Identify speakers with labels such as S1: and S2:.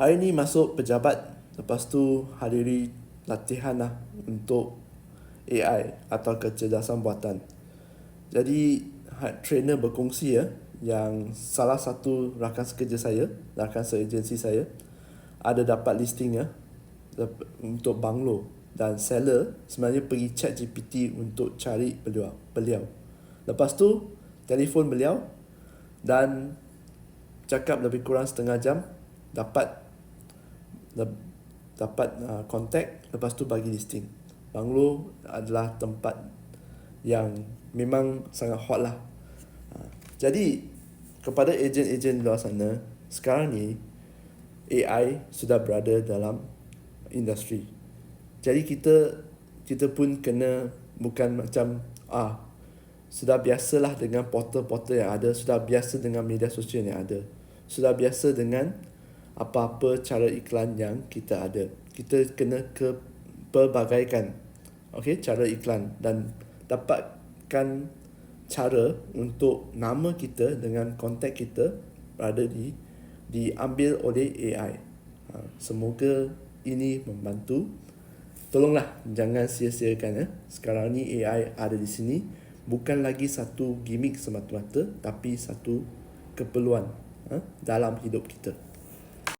S1: hari ni masuk pejabat lepas tu hadiri latihan lah untuk AI atau kecerdasan buatan. Jadi trainer berkongsi ya yang salah satu rakan sekerja saya, rakan seagensi saya ada dapat listing ya untuk banglo dan seller sebenarnya pergi chat GPT untuk cari beliau. beliau. Lepas tu telefon beliau dan cakap lebih kurang setengah jam dapat dapat uh, contact lepas tu bagi listing. Banglo adalah tempat yang memang sangat hot lah. Uh, jadi kepada ejen-ejen luar sana sekarang ni AI sudah berada dalam industri. Jadi kita kita pun kena bukan macam ah sudah biasalah dengan portal-portal yang ada, sudah biasa dengan media sosial yang ada. Sudah biasa dengan apa-apa cara iklan yang kita ada. Kita kena ke pelbagaikan okay, cara iklan dan dapatkan cara untuk nama kita dengan kontak kita berada di diambil oleh AI. Ha, semoga ini membantu. Tolonglah jangan sia-siakan ya. Sekarang ni AI ada di sini bukan lagi satu gimmick semata-mata tapi satu keperluan ha, dalam hidup kita.